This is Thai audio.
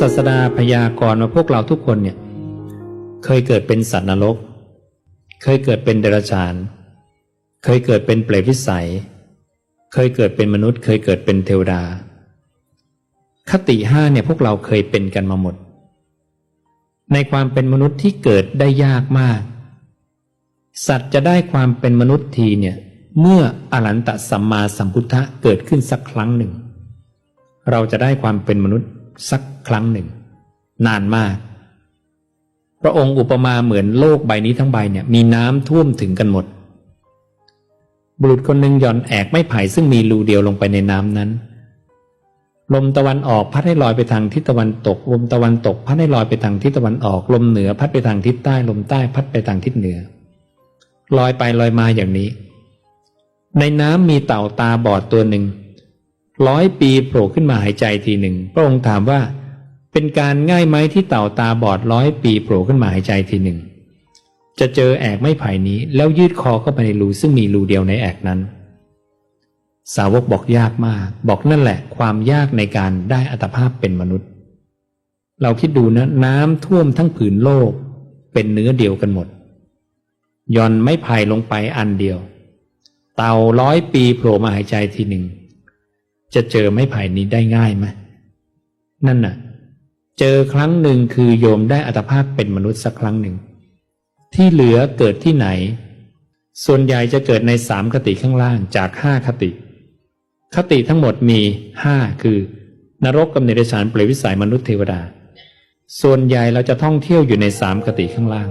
ศาสดาพยากรณ์ว่าพวกเราทุกคนเนี่ยเคยเกิดเป็นสัตว์นรก เคยเกิดเป็นเดรัจฉาน เคยเกิดเป็นเปรตวิสัย เคยเกิดเป็นมนุษย์ เคยเกิดเป็นเทวดา คติห้าเนี่ยพวกเราเคยเป็นกันมาหมด ในความเป็นมนุษย์ที่เกิดได้ยากมาก สัตว์จะได้ความเป็นมนุษย์ทีเนี่ยเมื่ออรันตสัมมาสัมพุทธะเกิดขึ้นสักครั้งหนึ่ง เราจะได้ความเป็นมนุษย์ สักครั้งหนึ่ง นานมาก พระองค์อุปมาเหมือนโลกใบนี้ทั้งใบเนี่ยมีน้ำท่วมถึงกันหมด บุรุษคนหนึ่งย่อนแอกไม้ไผ่ซึ่งมีรูเดียวลงไปในน้ำนั้น ลมตะวันออกพัดให้ลอยไปทางทิศตะวันตก ลมตะวันตกพัดให้ลอยไปทางทิศตะวันออก ลมเหนือพัดไปทางทิศใต้ ลมใต้พัดไปทางทิศเหนือ ลอยไปลอยมาอย่างนี้ ในน้ำมีเต่าตาบอดตัวหนึ่ง ร้อยปีโผล่ขึ้นมาหายใจทีหนึ่งพระองค์ถามว่า เป็นการง่ายไหมที่เต่าตาบอดร้อยปีโผล่ขึ้นมาหายใจทีหนึ่งจะเจอแอกไม้ไผ่นี้ แล้วยืดคอเข้าไปในรูซึ่งมีรูเดียวในแอกนั้น สาวกบอกยากมาก บอกนั่นแหละ ความยากในการได้อัตภาพเป็นมนุษย์ เราคิดดูนะ น้ำท่วมทั้งผืนโลก เป็นเนื้อเดียวกันหมดย่อนไม้ไผ่ลงไปอันเดียว เต่าร้อยปีโผล่มาหายใจทีหนึ่ง จะเจอไม้ไผ่นี้ได้ง่ายไหมนั่นน่ะ เจอครั้งหนึ่งคือโยมได้อัตภาพเป็นมนุษย์สักครั้งหนึ่ง ที่เหลือเกิดที่ไหน ส่วนใหญ่จะเกิดในสามคติข้างล่างจากห้าคติ คติทั้งหมดมีห้าคือนรกกำเนิดฉานเปรตวิสัยมนุษย์เทวดา ส่วนใหญ่เราจะท่องเที่ยวอยู่ในสามคติข้างล่าง